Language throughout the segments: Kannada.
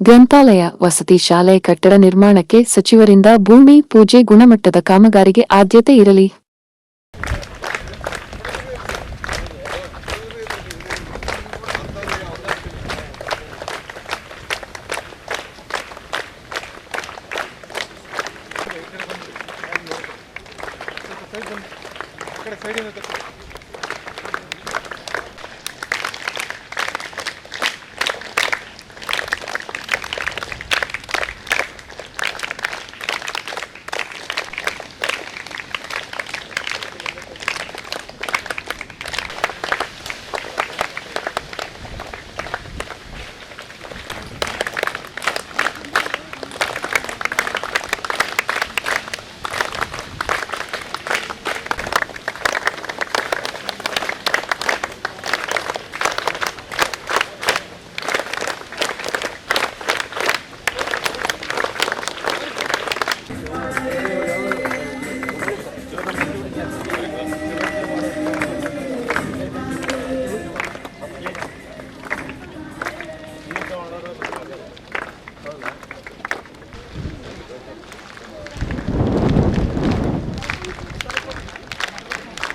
ಗ್ರಂಥಾಲಯ ವಸತಿ ಶಾಲೆ ಕಟ್ಟಡ ನಿರ್ಮಾಣಕ್ಕೆ ಸಚಿವರಿಂದ ಭೂಮಿ ಪೂಜೆ ಗುಣಮಟ್ಟದ ಕಾಮಗಾರಿಗೆ ಆದ್ಯತೆ ಇರಲಿ.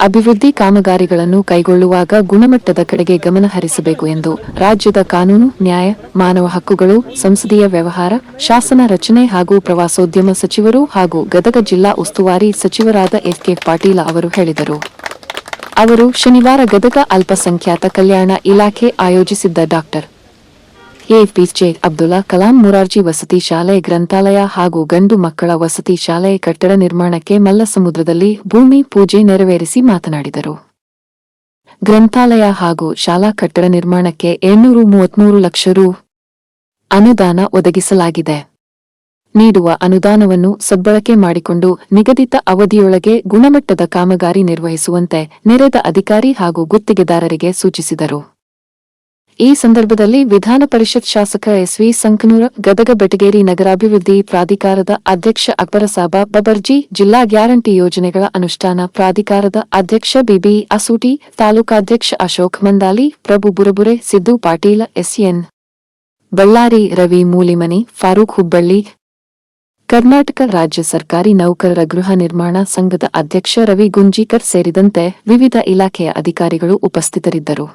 ಅಭಿವೃದ್ಧಿ ಕಾಮಗಾರಿಗಳನ್ನು ಕೈಗೊಳ್ಳುವಾಗ ಗುಣಮಟ್ಟದ ಕಡೆಗೆ ಗಮನ ಹರಿಸಬೇಕು ಎಂದು ರಾಜ್ಯದ ಕಾನೂನು, ನ್ಯಾಯ, ಮಾನವ ಹಕ್ಕುಗಳು, ಸಂಸದೀಯ ವ್ಯವಹಾರ, ಶಾಸನ ರಚನೆ ಹಾಗೂ ಪ್ರವಾಸೋದ್ಯಮ ಸಚಿವರು ಹಾಗೂ ಗದಗ ಜಿಲ್ಲಾ ಉಸ್ತುವಾರಿ ಸಚಿವರಾದ ಎಸ್ಕೆ ಪಾಟೀಲ ಅವರು ಹೇಳಿದರು. ಅವರು ಶನಿವಾರ ಗದಗ ಅಲ್ಪಸಂಖ್ಯಾತ ಕಲ್ಯಾಣ ಇಲಾಖೆ ಆಯೋಜಿಸಿದ್ದ ಡಾಕ್ಟರ್ ಎಪಿಜೆ ಅಬ್ದುಲ್ಲಾ ಕಲಾಂ ಮುರಾರ್ಜಿ ವಸತಿ ಶಾಲೆ ಗ್ರಂಥಾಲಯ ಹಾಗೂ ಗಂಡು ಮಕ್ಕಳ ವಸತಿ ಶಾಲೆ ಕಟ್ಟಡ ನಿರ್ಮಾಣಕ್ಕೆ ಮಲ್ಲಸಮುದ್ರದಲ್ಲಿ ಭೂಮಿ ಪೂಜೆ ನೆರವೇರಿಸಿ ಮಾತನಾಡಿದರು. ಗ್ರಂಥಾಲಯ ಹಾಗೂ ಶಾಲಾ ಕಟ್ಟಡ ನಿರ್ಮಾಣಕ್ಕೆ ಏಳ್ನೂರು ಮೂವತ್ಮೂರು ಲಕ್ಷ ರು ಅನುದಾನ ಒದಗಿಸಲಾಗಿದೆ. ನೀಡುವ ಅನುದಾನವನ್ನು ಸದ್ಬಳಕೆ ಮಾಡಿಕೊಂಡು ನಿಗದಿತ ಅವಧಿಯೊಳಗೆ ಗುಣಮಟ್ಟದ ಕಾಮಗಾರಿ ನಿರ್ವಹಿಸುವಂತೆ ನೆರೆದ ಅಧಿಕಾರಿ ಹಾಗೂ ಗುತ್ತಿಗೆದಾರರಿಗೆ ಸೂಚಿಸಿದರು. ಈ ಸಂದರ್ಭದಲ್ಲಿ ವಿಧಾನ ಪರಿಷತ್ ಶಾಸಕ ಎಸ್ವಿ ಸಂಕನೂರ ಗದಗ ಬೆಟಗೇರಿ ನಗರಾಭಿವೃದ್ಧಿ ಪ್ರಾಧಿಕಾರದ ಅಧ್ಯಕ್ಷ ಅಕ್ಬರಸಾಬ ಬಬರ್ಜಿ ಜಿಲ್ಲಾ ಗ್ಯಾರಂಟಿ ಯೋಜನೆಗಳ ಅನುಷ್ಠಾನ ಪ್ರಾಧಿಕಾರದ ಅಧ್ಯಕ್ಷ ಬಿಬಿ ಅಸೂಟಿ ತಾಲೂಕಾಧ್ಯಕ್ಷ ಅಶೋಕ್ ಮಂದಾಲಿ ಪ್ರಭು ಬುರಬುರೆ ಸಿದ್ದು ಪಾಟೀಲ ಎಸ್ಎನ್ ಬಳ್ಳಾರಿ ರವಿ ಮೂಲಿಮನಿ ಫಾರೂಕ್ ಹುಬ್ಬಳ್ಳಿ ಕರ್ನಾಟಕ ರಾಜ್ಯ ಸರ್ಕಾರಿ ನೌಕರರ ಗೃಹ ನಿರ್ಮಾಣ ಸಂಘದ ಅಧ್ಯಕ್ಷ ರವಿ ಗುಂಜೀಕರ್ ಸೇರಿದಂತೆ ವಿವಿಧ ಇಲಾಖೆಯ ಅಧಿಕಾರಿಗಳು ಉಪಸ್ಥಿತರಿದ್ದರು.